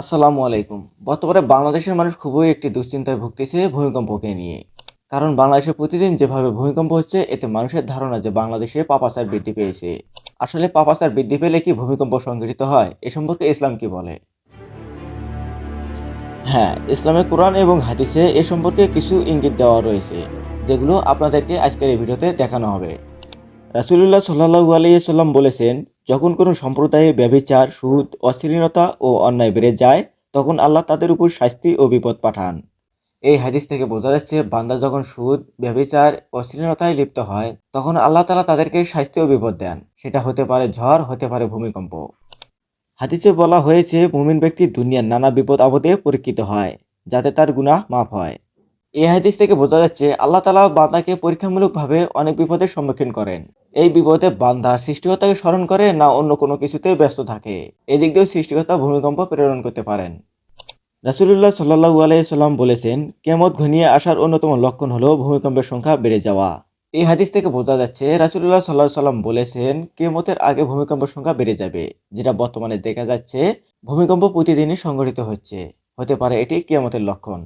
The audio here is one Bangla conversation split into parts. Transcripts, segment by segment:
আসসালামু আলাইকুম। বর্তমানে বাংলাদেশের মানুষ খুবই একটি দুশ্চিন্তায় ভুগতেছে ভূমিকম্পকে নিয়ে। কারণ বাংলাদেশে প্রতিদিন যেভাবে ভূমিকম্প হচ্ছে, এতে মানুষের ধারণা যে বাংলাদেশে পাপাচার বৃদ্ধি পেয়েছে। আসলে পাপাচার বৃদ্ধি পেলে কি ভূমিকম্প সংঘটিত হয়, এ সম্পর্কে ইসলাম কি বলে? হ্যাঁ ইসলামের কোরআন এবং হাদিসে এ সম্পর্কে কিছু ইঙ্গিত দেওয়া রয়েছে, যেগুলো আপনাদেরকে আজকের এই ভিডিওতে দেখানো হবে। রাসুলুল্লাহ সাল্লাহু আলাইসাল্লাম বলেছেন, যখন কোনো সম্প্রদায়ে ব্যভিচার, সুদ, অশ্লীলতা ও অন্যায় বেড়ে যায়, তখন আল্লাহ তাদের উপর শাস্তি ও বিপদ পাঠান। এই হাদিস থেকে বোঝা যাচ্ছে, বান্দা যখন সুদ, ব্যভিচার, অশ্লীলতায় লিপ্ত হয়, তখন আল্লাহ তালা তাদেরকে শাস্তি ও বিপদ দেন। সেটা হতে পারে ঝড়, হতে পারে ভূমিকম্প। হাদিসে বলা হয়েছে, মুমিন ব্যক্তি দুনিয়ার নানা বিপদ আপদে পরীক্ষিত হয়, যাতে তার গুনাহ মাফ হয়। এই হাদিস থেকে বোঝা যাচ্ছে, আল্লাহ তালা বান্দাকে পরীক্ষামূলকভাবে অনেক বিপদের সম্মুখীন করেন। এই বিপদে বান্দা সৃষ্টিকর্তাকে স্মরণ করে না অন্য কোনো কিছুতে ব্যস্ত থাকে। এদিক দিয়েও সৃষ্টিকর্তা ভূমিকম্প প্রেরণ করতে পারেন। রাসুলুল্লাহ সাল্লাহু আলাইসাল্লাম বলেছেন কেমত ঘনিয়ে আসার অন্যতম লক্ষণ হলো ভূমিকম্পের সংখ্যা বেড়ে যাওয়া। এই হাদিস থেকে বোঝা যাচ্ছে, রাসুলুল্লাহ সাল্লাহ সাল্লাম বলেছেন কেমতের আগে ভূমিকম্পের সংখ্যা বেড়ে যাবে। যেটা বর্তমানে দেখা যাচ্ছে, ভূমিকম্প প্রতিদিনই সংঘটিত হচ্ছে। হতে পারে এটি কেমতের লক্ষণ।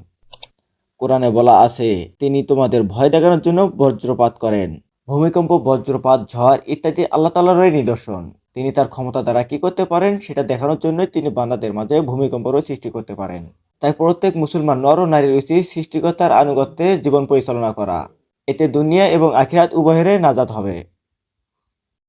কোরআনে বলা আছে, তিনি তোমাদের ভয় দেখানোর জন্য বজ্রপাত করেন। ভূমিকম্প, বজ্রপাত, ঝড় ইত্যাদি আল্লাহ তালারই নিদর্শন। তিনি তার ক্ষমতা দ্বারা কি করতে পারেন, সেটা দেখানোর জন্যই তিনি বান্দাদের মাঝে ভূমিকম্পরও সৃষ্টি করতে পারেন। তাই প্রত্যেক মুসলমান নর ও নারীর উচিত সৃষ্টিকর্তার আনুগত্যে জীবন পরিচালনা করা। এতে দুনিয়া এবং আখিরাত উভয়েরে নাজাদ হবে।